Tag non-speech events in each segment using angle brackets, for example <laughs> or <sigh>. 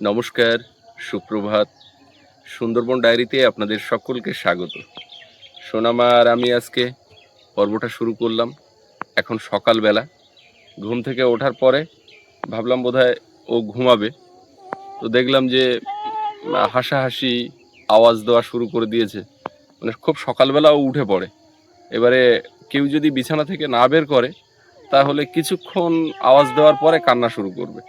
নমস্কার, সুপ্রভাত। সুন্দরবন ডায়েরিতে আপনাদের সকলকে স্বাগত। সোনামা আর আমি আজকে পর্বটা শুরু করলাম। এখন সকালবেলা। ঘুম থেকে ওঠার পরে ভাবলাম বোধহয় ও ঘুমাবে। তো দেখলাম যে হাসাহাসি আওয়াজ দেওয়া শুরু করে দিয়েছে। মানে খুব সকালবেলা ও উঠে পড়ে। এবারে কেউ যদি বিছানা থেকে না বের করে, তাহলে কিছুক্ষণ আওয়াজ দেওয়ার পরে কান্না শুরু করবে।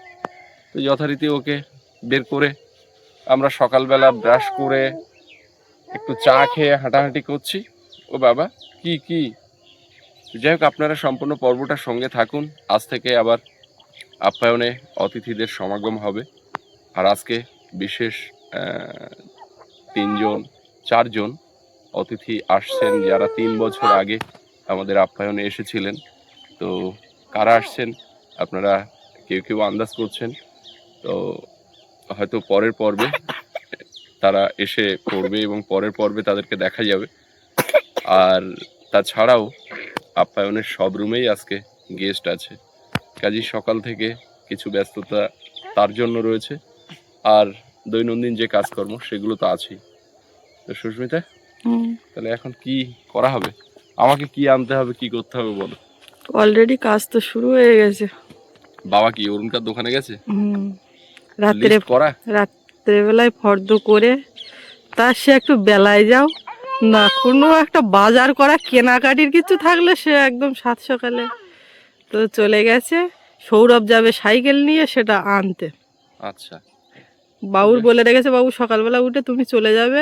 তো যথারীতি ওকে বের করে আমরা সকালবেলা ব্রাশ করে একটু চা খেয়ে হাঁটাহাঁটি করছি। ও বাবা, কি কি? যাই হোক, আপনারা সম্পূর্ণ পর্বটার সঙ্গে থাকুন। আজ থেকে আবার আপ্যায়নে অতিথিদের সমাগম হবে। আর আজকে বিশেষ তিনজন, চারজন অতিথি আসছেন যারা তিন বছর আগে আমাদের আপ্যায়নে এসেছিলেন। তো কারা আসছেন? আপনারা কেউ কেউ আন্দাজ করছেন। তো হয়তো পরের পর্বে তারা এসে পড়বে এবং পরের পর্বে তাদেরকে দেখা যাবে। আর তাছাড়াও আপ্যায়নের সব রুমেই আজকে গেস্ট আছে। কাজী সকাল থেকে কিছু ব্যস্ততা তার জন্য রয়েছে। আর দৈনন্দিন যে কাজকর্ম সেগুলো তো আছেই। তো সুস্মিতা তাহলে এখন কি করা হবে? আমাকে কি আনতে হবে কি করতে হবে বলো? অলরেডি কাজ তো শুরু হয়ে গেছে। বাবা কি অরুণকার দোকানে গেছে? হুম। রাত্রে রাত্রেবেলায় ফর্দ করে তা সে একটু বেলায় যাও। না কোনো একটা বাজার করা কেনাকাটির কিছু থাকলে সে একদম সাত সকালে তো চলে গেছে। সৌরভ যাবে সাইকেল নিয়ে সেটা আনতে। আচ্ছা। বাবুর বলে রেখেছে বাবু সকালবেলা উঠে তুমি চলে যাবে।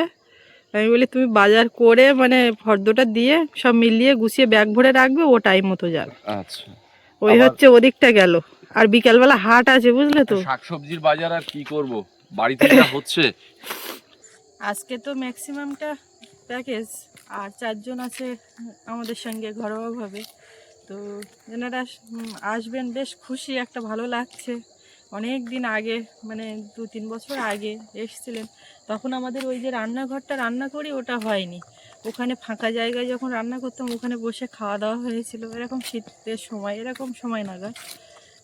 আমি বলি তুমি বাজার করে মানে ফর্দটা দিয়ে সব মিলিয়ে গুছিয়ে ব্যাগ ভরে রাখবে ও টাইম মতো যাবে। আচ্ছা। ওই হচ্ছে ওদিকটা গেল। আর বিকালবেলা হাট আছে বুঝলে তো? শাকসবজির বাজার আর কি করব? বাড়িতে যা হচ্ছে। আজকে তো ম্যাক্সিমামটা প্যাকেজ আর চারজন আছে আমাদের সঙ্গে ঘরোয়াভাবে। তো এনারা আসবেন বেশ খুশি একটা ভালো লাগছে। অনেক দিন আগে মানে দু তিন বছর আগে এসেছিলেন তখন আমাদের ওই যে রান্নাঘরটা রান্না করি ওটা হয়নি। ওখানে ফাঁকা জায়গায় যখন রান্না করতাম ওখানে বসে খাওয়া দাওয়া হয়েছিল। এরকম শীতের সময় এরকম সময় নাগাদ।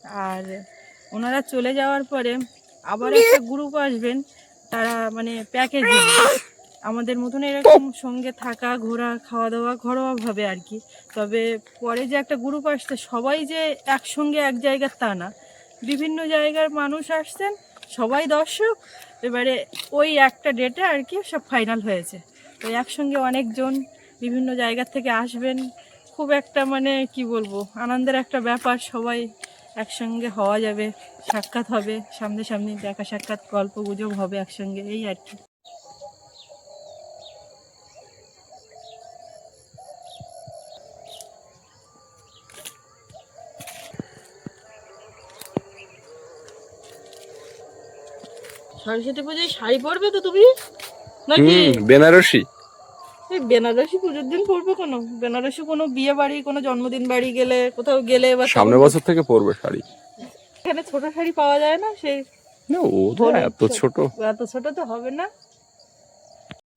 আর ওনারা চলে যাওয়ার পরে আবার একটা গ্রুপ আসবেন, তারা মানে প্যাকেজ আমাদের মতন এরকম সঙ্গে থাকা, ঘোরা খাওয়া দাওয়া ঘরোয়াভাবে আর কি। তবে পরে যে একটা গ্রুপ আসছে, সবাই যে একসঙ্গে এক জায়গার তা না। বিভিন্ন জায়গার মানুষ আসছেন, সবাই দর্শক। এবারে ওই একটা ডেটে আর কি সব ফাইনাল হয়েছে। তো একসঙ্গে অনেকজন বিভিন্ন জায়গার থেকে আসবেন। খুব একটা মানে কি বলব, আনন্দের একটা ব্যাপার সবাই একসঙ্গে হওয়া যাবে সাক্ষাৎ হবে সামনে সামনে দেখা সাক্ষাৎ গল্প গুজব হবে একসঙ্গে এই আর কি। সরস্বতী পুজোয় শাড়ি পরবে তো তুমি? নাকি? বেনারসি। এই বেনারসি পুজোর দিন পরবে কোনো? বেনারসি কোনো বিয়ে বাড়ি কোনো জন্মদিন বাড়ি গেলে কোথাও গেলে বা সামনে বছর থেকে পরবে শাড়ি। এখানে ছোট শাড়ি পাওয়া যায় না? সেই না ও তো এত ছোট। এত ছোট তো হবে না।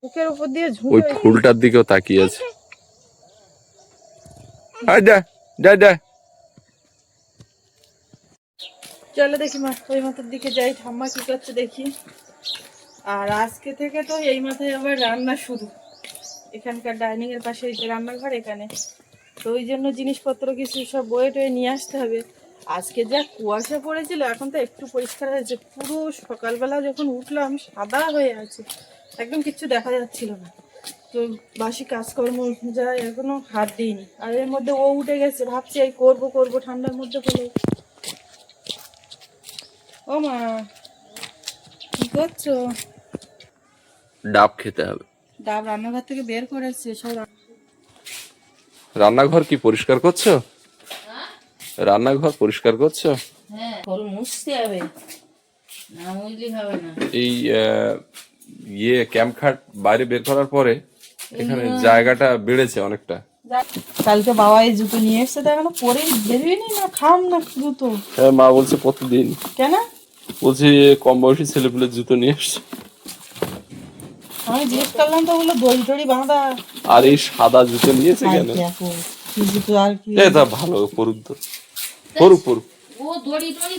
বুকের উপর দিয়ে ওই ফুলটার দিকেও তাকিয়ে আছে। আয় যা যা যা। চলো দেখি মা ওই মাথার দিকে যাই। ঠাম্মা কি করছে দেখি। আর আজকে থেকে তো এই মাথায় আবার রান্না শুরু। এখানকার ডাইনিং এর পাশে যে রান্নাঘর এখানে। তো ওই জন্য জিনিসপত্র কিছু সব বয়ে টয়ে নিয়ে আসতে হবে। আজকে যা কুয়াশা পড়েছিল, এখন তো একটু পরিষ্কার হয়েছে। পুরো সকালবেলা যখন উঠলাম, সাদা হয়ে আছে। একদম কিচ্ছু দেখা যাচ্ছিল না। তো বাসি কাজকর্ম যা এখনও হাত দিইনি। আর এর মধ্যে ও উঠে গেছে, ভাবছি এই করব করব, ঠান্ডার মধ্যে হলো ও মা, কি করছ? ডাব খেতে হবে। ডাব রান্নাঘর থেকে বের করেছে সব রান্নাঘর কি পরিষ্কার করছ? রান্নাঘর পরিষ্কার করছ? হ্যাঁ। মুছতে হবে না মুছলি হবে না। এই ইয়ে ক্যাম্প খাট বাইরে বের করার পরে এখানে জায়গাটা বেড়েছে অনেকটা। কালকে বাবা এই জুতো নিয়ে এসছে তো এখনও পরেই বেরোয়নি না খাম না জুতো। হ্যাঁ মা বলছে প্রতিদিন। কেন? বলছি কম বয়সী ছেলেপুলের জুতো নিয়ে এসছে। আমি জিজ্ঞেস করলাম তো বলল দড়ি টড়ি বাঁধা। আর এই সাদা জুতো নিয়েছে কেন? দেখো জুতো আর কি? এ ভালো পড়ুক তো।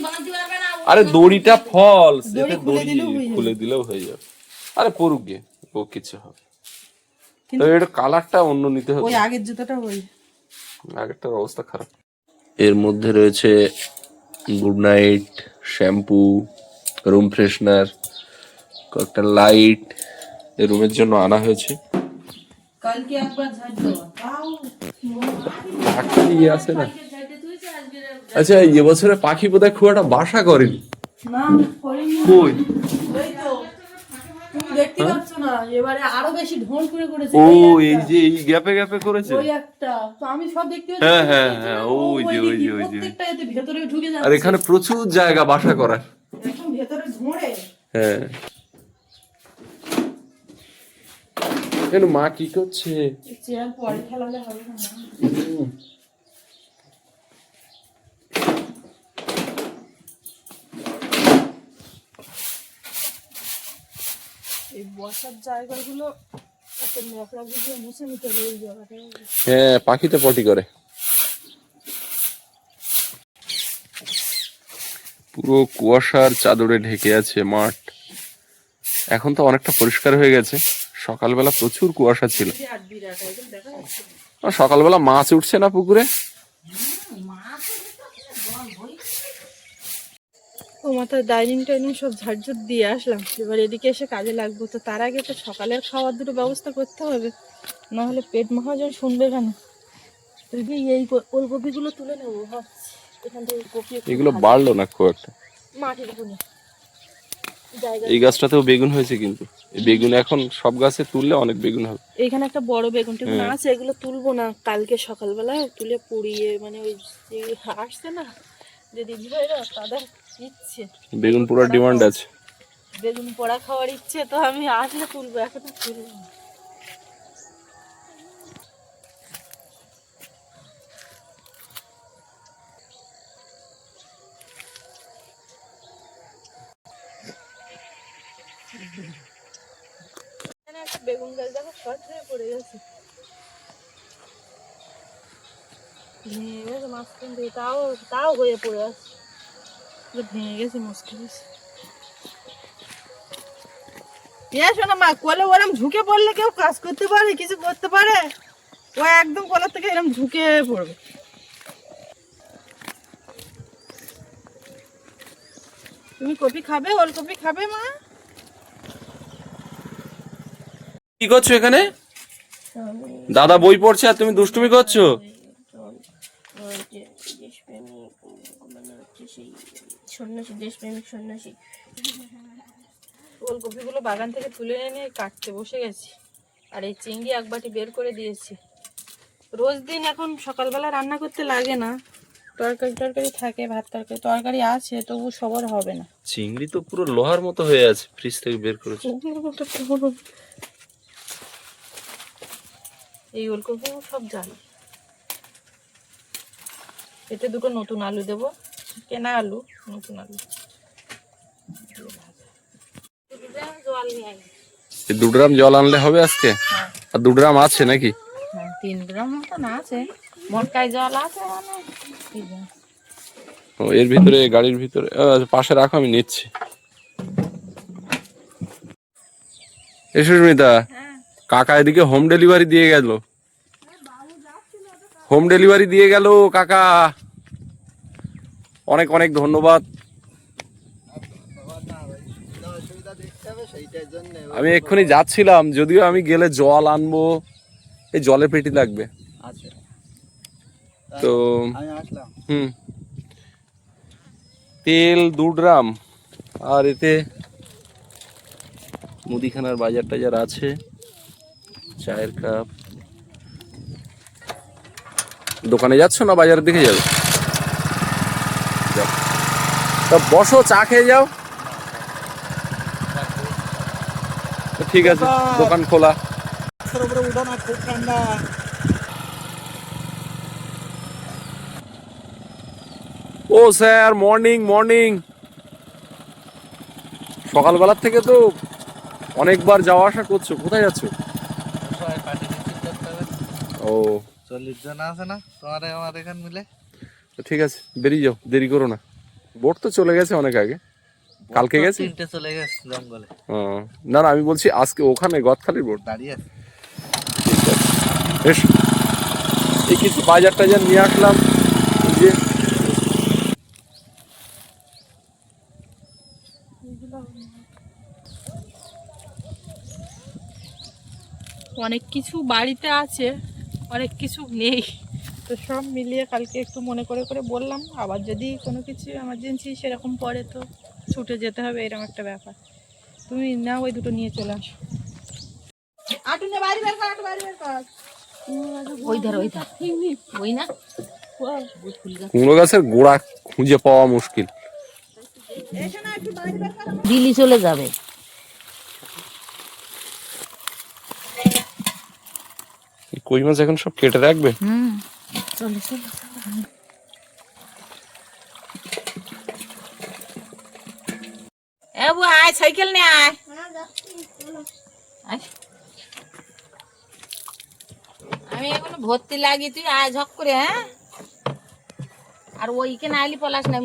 না ও আরে দড়িটা দড়ি এতে দড়ি। খুলে দিলেও হয়ে যাবে। আরে পড়ুক গে ও কিছু হবে। তো এটা কালারটা অন্য নিতে হবে। ওই আগের জুতোটা ওই। আগেরটার অবস্থা খারাপ। এর মধ্যে রয়েছে good night shampoo room freshener কয়েকটা লাইট এই রুমের জন্য আনা হয়েছে। পাখি আছে না। আচ্ছা এবছরে পাখি বোধহয় খুব একটা বাসা করেনি। কই? ওই দেখতে পাচ্ছ না এবারে আরও বেশি ঢোল করে করেছে। ও এই যে এই গ্যাপে গ্যাপে করেছে? ওই একটা। তো আমি সব দেখতে পাচ্ছি হ্যাঁ, হ্যাঁ, হ্যাঁ, ওই যে, ওই যে, ওই যে। প্রত্যেকটা এতে ভেতরে ঢুকে আর এখানে প্রচুর জায়গা বাসা করার। একদম ভেতরে ধরে হ্যাঁ। কেন মা কি করছে? পরে খেলালে হবে না। এই বসার জায়গাগুলো একটা ন্যাকড়া বুঝিয়ে মুছে নিতে হবে এই জায়গাটা হ্যাঁ পাখিতে পটি করে। পুরো কুয়াশার চাদরে ঢেকে আছে মাঠ। এখন তো অনেকটা পরিষ্কার হয়ে গেছে। সকালবেলা প্রচুর কুয়াশা ছিল। সকালবেলা মাছ উঠছে না পুকুরে? ও মাথায় ডাইনিং টাইনিং সব ঝাড়ঝুট দিয়ে আসলাম। এবার এদিকে এসে কাজে লাগবো। তো তার আগে তো সকালের খাওয়ার দুটো ব্যবস্থা করতে হবে। নাহলে পেট মহাজন শুনবে কেন? এদিকে এই ওলকপিগুলো তুলে নেব ভাবছি। এখান থেকে কপি এগুলো বাড়লো না খুব একটা? মাটির জায়গা এই গাছটাতেও বেগুন হয়েছে কিন্তু। বেগুন এখন সব গাছে তুললে অনেক বেগুন হবে। এখানে একটা বড় বেগুন টেগুন হ্যাঁ। আছে এগুলো তুলবো না। কালকে সকালবেলা তুলে পুড়িয়ে মানে ওই যে আসছে না যে দিদি ভাইরা তাদের ইচ্ছে বেগুন পোড়ার ডিমান্ড আছে। বেগুন পোড়া খাওয়ার ইচ্ছে তো আমি আসলে তুলবো এখন তুলবো বেগুন দেখো হয়ে পড়ে গেছে। ভেঙে গেছে তাও তাও হয়ে পড়ে ভেঙে গেছে মুশকিল শোনো মা ঝুঁকে পড়লে কেউ কাজ করতে পারে, কিছু করতে পারে? ও একদম কোলার থেকে এরকম ঝুঁকে পড়বে। তুমি কপি খাবে, ওলকপি খাবে মা? কি করছ এখানে? দাদা বই পড়ছে আর তুমি দুষ্টুমি করছ? ওলকপিগুলো বাগান থেকে তুলে এনে কাটতে বসে গেছি। আর এই চিংড়ি এক বাটি বের করে দিয়েছি। রোজ দিন এখন সকালবেলা রান্না করতে লাগে না। তরকারি টরকারি থাকে ভাত তরকারি তরকারি আছে তবু সবার হবে না। চিংড়ি তো পুরো লোহার মতো হয়ে আছে ফ্রিজ থেকে বের করেছে। এই ওলকপি সব জানি। এতে দুটো নতুন আলু দেব। কেনা আলু নতুন আলু। দু ড্রাম জল আনলে হবে আজকে? আর দু ড্রাম আছে নাকি? হ্যাঁ তিন গ্রাম মতন আছে। মটকায় জল আছে মানে। ও এর ভিতরে গাড়ির ভিতরে পাশে রাখো আমি নিচ্ছি। এ সুস্মিতা। কাকা এদিকে হোম ডেলিভারি দিয়ে গেল। হোম ডেলিভারি দিয়ে গেল কাকা। অনেক অনেক ধন্যবাদ। আমি এক্ষুনি যাচ্ছিলাম যদিও আমি গেলে জল আনব। এই জলে পেটি লাগবে। আচ্ছা। তো হুম। তেল দু ড্রাম। আর এতে মুদিখানার বাজার টাজার আছে। চায়ের কাপ। দোকানে যাচ্ছ না বাজারের দিকে যাবে? তা বসো, চা খেয়ে যাও। ঠিক আছে, দোকান খোলা। ও স্যার, মর্নিং মর্নিং। সকালবেলার থেকে তো অনেকবার যাওয়া আসা করছ, কোথায় যাচ্ছ? ও। চল্লিশ জন আছে না? তোমার আমার এখান মিলে। ঠিক আছে বেরিয়ে যাও দেরি করো না। বোট তো চলে গেছে অনেক আগে। কালকে গেছে? তিনটে চলে গেছে জঙ্গলে। ও, না না আমি বলছি আজকে ওখানে গদখালির বোট। দাঁড়িয়ে আছে। বেশ। এই কিছু বাজার টাজার নিয়ে আসলাম। যে অনেক কিছু বাড়িতে আছে। অনেক কিছু নেই। তো সব মিলিয়ে কালকে একটু মনে করে করে বললাম আবার যদি কোনো কিছু এমার্জেন্সি সেরকম পড়ে তো ছুটে যেতে হবে এরকম একটা ব্যাপার। তুমি না ওই দুটো নিয়ে চলে আসো। আটুনে বাড়ি বের কর বাড়ি বের কর। ওই ধার ওই ধার। ওই না। কুমড়ো গাছের গোড়া খুঁজে পাওয়া মুশকিল। দিল্লি চলে যাবে। কই মাছ এখন সব কেটে রাখবে? আয়, সাইকেল নে আয়। আমি এখনও ভর্তি লাগি, তুই আয় ঝক করে হ্যাঁ? আর ওইখানে আইলি পলাশ না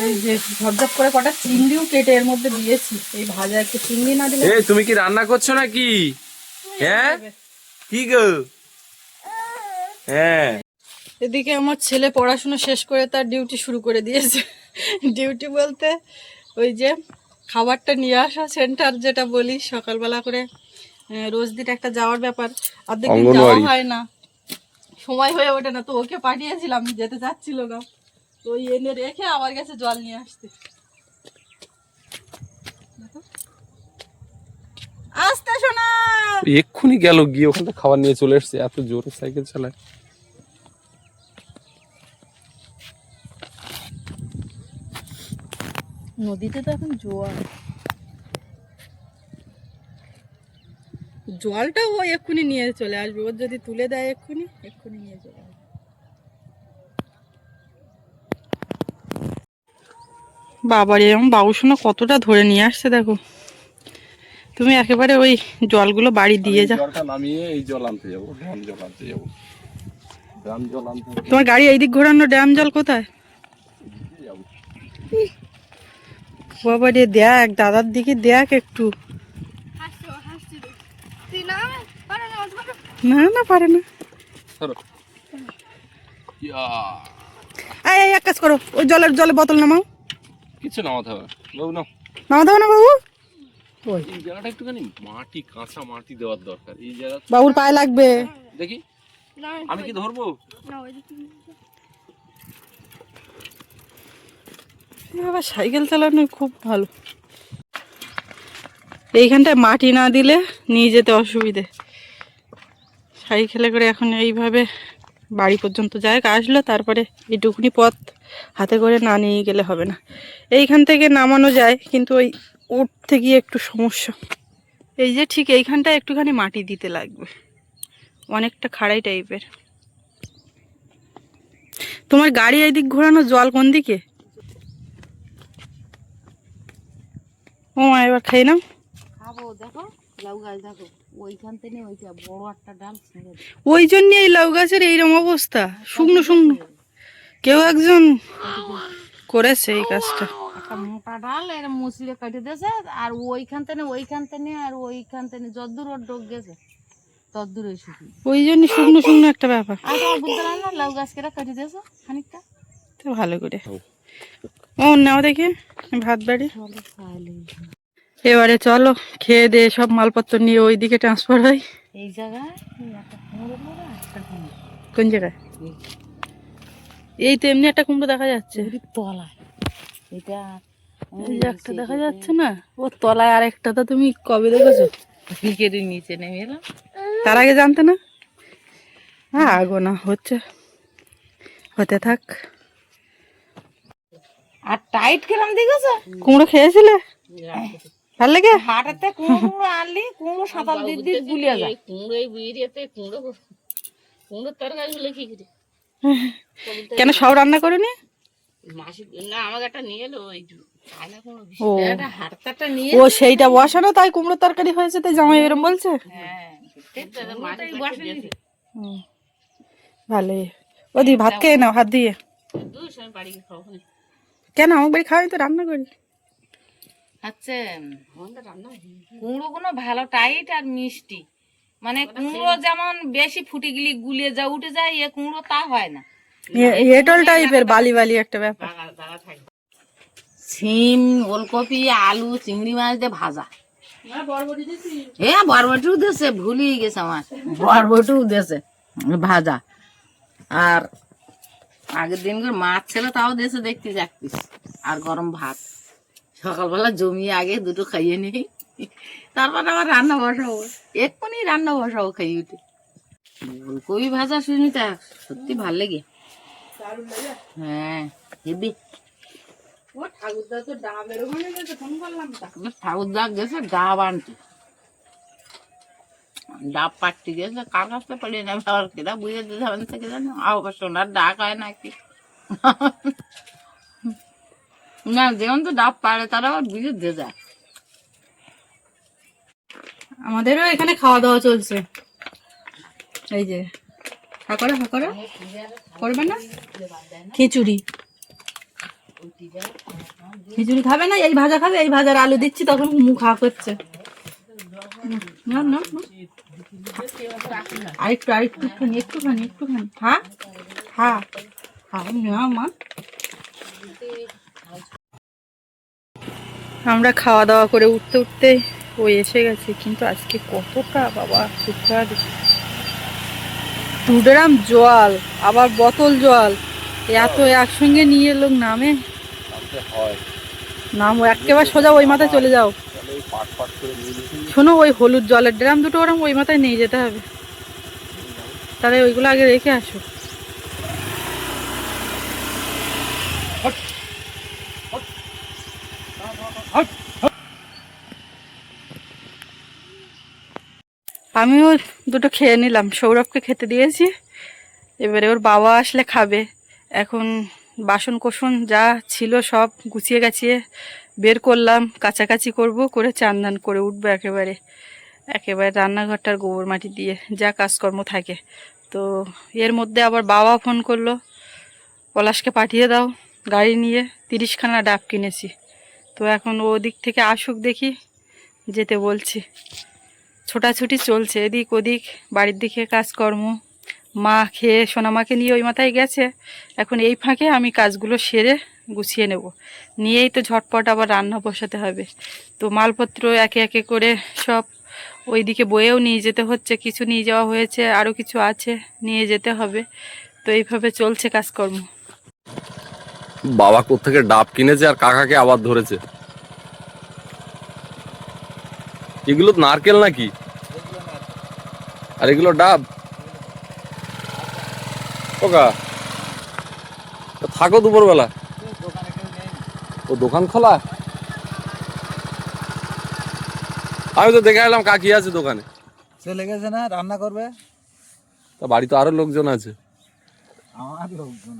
এই যে ঝপঝপ করে কটা চিংড়িও কেটে এর মধ্যে দিয়েছি। এই ভাজা একটু চিংড়ি না দিলে এই তুমি কি রান্না করছ নাকি? হ্যাঁ? কি গো? হ্যাঁ। এদিকে আমার ছেলে পড়াশোনা শেষ করে তার ডিউটি শুরু করে দিয়েছে। ডিউটি বলতে ওই যে খাবারটা নিয়ে আসা সেন্টার যেটা বলি সকালবেলা করে রোজ দিন একটা যাওয়ার ব্যাপার। অর্ধেক দিন যাওয়া হয় না। সময় হয়ে ওঠে না তো ওকে পাঠিয়েছিলাম যেতে চাচ্ছিল না। তো ওই এনে রেখে আবার গেছে জল নিয়ে আসতে। আসতে শোনা। এক্ষুনি গেল গিয়ে ওখান থেকে খাবার নিয়ে চলে এসছে এত জোরে সাইকেল চালায়। নদীতে তো এখন জোয়ার। জলটা ও এক্ষুনি নিয়ে চলে আসবে ওর যদি তুলে দেয় এক্ষুনি এক্ষুনি নিয়ে চলে আসবে। বাবারে এরকম বাবুসোনা কতটা ধরে নিয়ে আসছে দেখো। তুমি একেবারে ওই জলগুলো বাড়ি দিয়ে যাও। জলটা নামিয়ে এই জল আনতে যাব ড্রাম জল আনতে যাব। ড্রাম জল আনতে তোমার গাড়ি এইদিক ঘোরানো ড্যাম জল কোথায়? যাব বাবারে দেখ দাদার দিকে দেখ একটু। না না পারে। না এই এই, এক কাজ করো ওই জলের জলে বোতল নামাও। কিছু নামাতে হবে না। বাবু নাও। নামা দেবো না বাবু? এই জায়গাটা একটুখানি মাটি কাঁচা মাটি দেওয়ার দরকার। এই জায়গা বাবুর পায়ে লাগবে। দেখি। আমি কি ধরবো? বাবা সাইকেল চালানো খুব ভালো। এইখানটায় মাটি না দিলে নিয়ে যেতে অসুবিধে। সাইকেলে করে এখন এইভাবে বাড়ি পর্যন্ত যায় আসলো, তারপরে এইটুকুনি পথ হাতে করে না নিয়ে গেলে হবে না। এইখান থেকে নামানো যায়, কিন্তু ওই উঠতে গিয়ে একটু সমস্যা। এই যে ঠিক এইখানটায় একটুখানি মাটি দিতে লাগবে। অনেকটা খাড়াই টাইপের। তোমার গাড়ি এইদিক ঘোরানো জল কোন দিকে? ও মা এবার খাই নাও। খাব, দেখো, লাউ গাছ দেখো। ওইখান থেকে ওইটা বড় একটা ডাল ওই জন্য এই লাউ গাছের এইরকম অবস্থা। শুকনো শুকনো। কেউ একজন করেছে এই কাজটা। মোটা ডাল এর মুসলে কেটে দিয়েছে আর ওইখান থেকে ওইখান থেকে আর ওইখান থেকে যদ্দূর ওর ডোক গেছে তদ্দূর ওই শুকনো। ওই জন্য শুকনো শুকনো একটা ব্যাপার। আর বুঝতে পারলাম না লাউ গাছ কেটে কেটে দিয়েছে খানিকটা। তো ভালো করে। ও। নাও দেখি ভাত বাড়ি। এবারে চলো খেয়ে দিয়ে সব মালপত্র নিয়ে ওইদিকে ট্রান্সফার হয়। এই জায়গায়? কোন জায়গায়? এই। তো এমনি একটা কুমড়ো দেখা যাচ্ছে। তলায়। এটা একটা দেখা যাচ্ছে না? ও তলায় আর একটা তো তুমি কবে দেখেছ? ক্রিকেটের নিচে নেমে এলাম। তার আগে জানতে না? হ্যাঁ আগো না হচ্ছে। হতে থাক। আর টাইট কেরাম দেখেছ? কুমড়ো খেয়েছিলে? ভালো লাগে? হাটাতে কুমড়ো আনলি কুমড়ো সাঁতাল গুলিয়ে যায়। কুমড়ো এই কুমড়ো কুমড়ো তরকারি হলে কি করে? <laughs> কেন সব রান্না করেনি? মাসি না আমাকে একটা নিয়ে এলো ওই ও। সেইটা বসানো তাই কুমড়ো তরকারি হয়েছে তাই জামাই এরম বলছে? হ্যাঁ ওদি ভাত খেয়ে নাও হাত দিয়ে। কেন আমার বাড়ি খাওয়াই তো রান্না করি। হচ্ছে কুমড়ো ভালো টাইট আর মিষ্টি। মানে কুমড়ো যেমন বেশি ফুটে গেলি গুলিয়ে যা উঠে যায় এ কুমড়ো তা হয় না। এটল টাইপের বালি বালি একটা ব্যাপার। সিম ওলকপি আলু চিংড়ি মাছ দিয়ে ভাজা। হ্যাঁ বরবটিও দেশে ভুলিয়ে গেছে আমার। বরবটিও দেশে ভাজা। আর আগের দিন করে মাছ ছিল তাও দেশে দেখতে যাচ্ছিস আর গরম ভাত। সকালবেলা জমিয়ে আগে দুটো খাইয়ে নিই। তারপর আবার রান্না বসাবো। এক্ষুনি রান্না বসাবো খাইয়ে উঠে। ফুলকপি ভাজা সুনিতা সত্যি ভালো লেগে। হ্যাঁ হেবি। ঠাকুরদা গেছে ডাব আনতে। ডাব পাটতে গেছে কার কাছে পালিয়ে নেবে আবার কেটা বুঝে দিতে হবে থেকে জানো আবার সোনার ডাক হয় নাকি? না, যেমন তো ডাব পারে তারা আবার বুঝে দিয়ে যায়। আমাদেরও এখানে খাওয়া দাওয়া চলছে। এই যে হাকরা হাকরা করবে না? খিচুড়ি। খিচুড়ি খাবে না? এই ভাজা খাবে? এই ভাজার আলু দিচ্ছি, তখন মুখ হা করছে। না না। আরেকটু আরেকটু খানি একটুখানি একটুখানি হ্যাঁ হ্যাঁ হ্যাঁ না, মা। আমরা খাওয়া দাওয়া করে উঠতে উঠতে ওই এসে গেছে কিন্তু আজকে কতটা বাবা সুপার দু ড্রাম জল আবার বোতল জল এত একসঙ্গে নিয়ে লোক নামে। নাম একেবারে সোজা ওই মাথায় চলে যাও। শোনো ওই হলুদ জলের ড্রাম দুটো ওরম ওই মাথায় নিয়ে যেতে হবে। তাহলে ওইগুলো আগে রেখে আসো। আমিও দুটো খেয়ে নিলাম। সৌরভকে খেতে দিয়েছি। এবারে ওর বাবা আসলে খাবে। এখন বাসন কোসন যা ছিল সব গুছিয়ে গাছিয়ে বের করলাম। কাছাকাছি করব, করে চান দান করে উঠবো একেবারে। একেবারে রান্নাঘরটার গোবর মাটি দিয়ে যা কাজকর্ম থাকে। তো এর মধ্যে আবার বাবা ফোন করল। পলাশকে পাঠিয়ে দাও। গাড়ি নিয়ে তিরিশখানা ডাব কিনেছি। তো এখন ও দিক থেকে আসুক দেখি, যেতে বলছি। ছোটাছুটি চলছে, এদিক ওদিক, বাড়ির দিকে কাজকর্ম। মা খেয়ে সোনামাকে নিয়ে ওই মাথায় গেছে। এখন এই ফাঁকে আমি কাজগুলো সেরে গুছিয়ে নেব। নিয়েই তো ঝটপট আবার রান্না বসাতে হবে। তো মালপত্র একে একে করে সব ওইদিকে বয়েও নিয়ে যেতে হচ্ছে, কিছু নিয়ে যাওয়া হয়েছে, আরও কিছু আছে, নিয়ে যেতে হবে। তো এইভাবে চলছে কাজকর্ম। বাবা কোত্থেকে ডাব কিনেছে আর কাকাকে আবার ধরেছে? এগুলো নারকেল নাকি? আর এগুলো ডাব? ওকা থাকো দুপুরবেলা। ও দোকান খোলা? আমি তো দেখে এলাম কাকি আছে দোকানে। চলে গেছে না রান্না করবে? তা বাড়ি তো আরও লোকজন আছে। আমার লোকজন।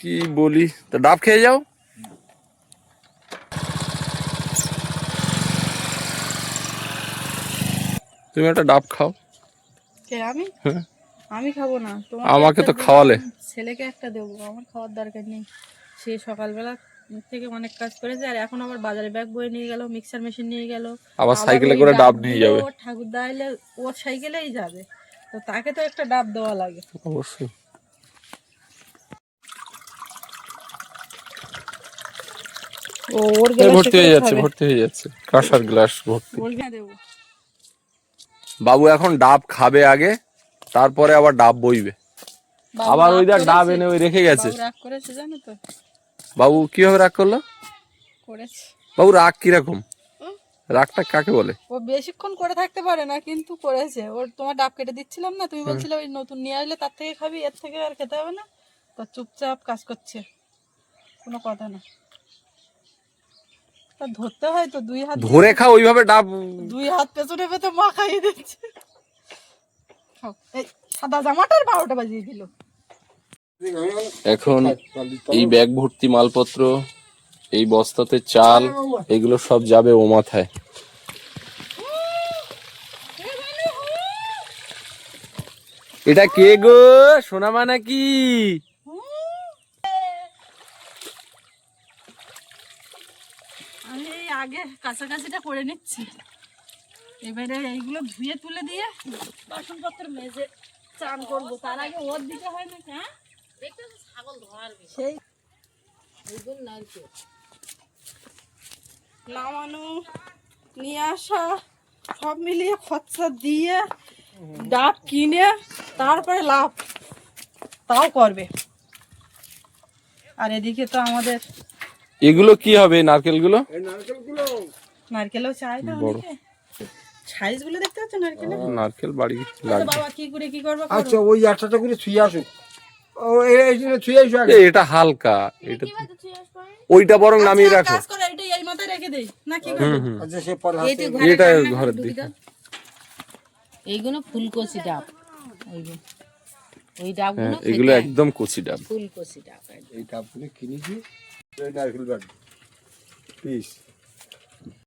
কি বলি? তা ডাব খেয়ে যাও। তুমি একটা ডাব খাও। কে আমি? হ্যাঁ। আমি খাব না। আমাকে তো খাওয়ালে। ছেলেকে একটা দেবো। আমার খাওয়ার দরকার নেই। সে সকালবেলা থেকে অনেক কাজ করেছে আর এখন আবার বাজারে ব্যাগ বয়ে নিয়ে গেল মিক্সার মেশিন নিয়ে গেল। আবার সাইকেলে করে ডাব নিয়ে যাবে। ওর ঠাকুরদা এলে ওর সাইকেলেই যাবে। তো তাকে তো একটা ডাব দেওয়া লাগে। অবশ্যই। ও ওর ভর্তি হয়ে যাচ্ছে ভর্তি হয়ে যাচ্ছে। কাঁসার গ্লাস ভর্তি। বাবু এখন ডাব খাবে আগে তারপরে আবার ডাব বইবে। আবার ওই ডাব এনে ওই রেখে গেছে। বাবু রাগ করেছে জানো তো? বাবু কীভাবে রাগ করল? করেছে। বাবু রাগ কীরকম? রাগটা কাকে বলে? ও বেশিক্ষণ করে থাকতে পারে না কিন্তু করেছে। ওর তোমার ডাব কেটে দিচ্ছিলাম না তুমি বলছিলে ওই নতুন নিয়ে আসলে তার থেকে খাবি এর থেকে আর খেতে হবে না। তো চুপচাপ কাজ করছে। কোনো কথা না। ধরতে হয় তো দুই হাত ধরে খাও ওইভাবে ডাব দুই হাত পেছনে পেতে মা খাইয়ে দিচ্ছে। খাও। এই সাদা জামাটার বারোটা বাজিয়ে দিল। এখন এই ব্যাগ ভর্তি মালপত্র এই বস্তাতে চাল এগুলো সব যাবে ও মাথায়। এটা কে গো? সোনামা নাকি আমি এই আগে কাছাকাছিটা করে নিচ্ছি। এবারে এইগুলো ধুয়ে তুলে দিয়ে বাসনপত্র মেজে চান করব। তার আগে ওর দিতে হয় না হ্যাঁ? সেই নামানো নিয়ে আসা সব মিলিয়ে খরচা দিয়ে ডাব কিনে তারপরে লাভ। তাও করবে। আর এদিকে তো আমাদের এগুলো কি হবে নারকেলগুলো? নারকেলও চাই না বড়। সাইজগুলো দেখতে পাচ্ছ নারকেলের নারকেল বাড়ি লাগবে। বাবা কি করে কি করব আচ্ছা ওই করে ছুঁয়ে আসো। ও এই এই জন্য ছুঁয়ে আসো এটা হালকা। এটা ওইটা বরং নামিয়ে আচ্ছা, রাখো। কাজ করে এটা এই মাথায় রেখে দেই না কি করব? হুম। হুম আচ্ছা সে পরে এই ঘরে এটা ঘরের করে দিকে। এইগুলো ফুলকচি ডাব। ওই ডাবগুলো হ্যাঁ এগুলো একদম কচি ডাব। ফুলকচি ডাব। এই কাপগুলো কিনেছি। নারকেল বাড়ি পিস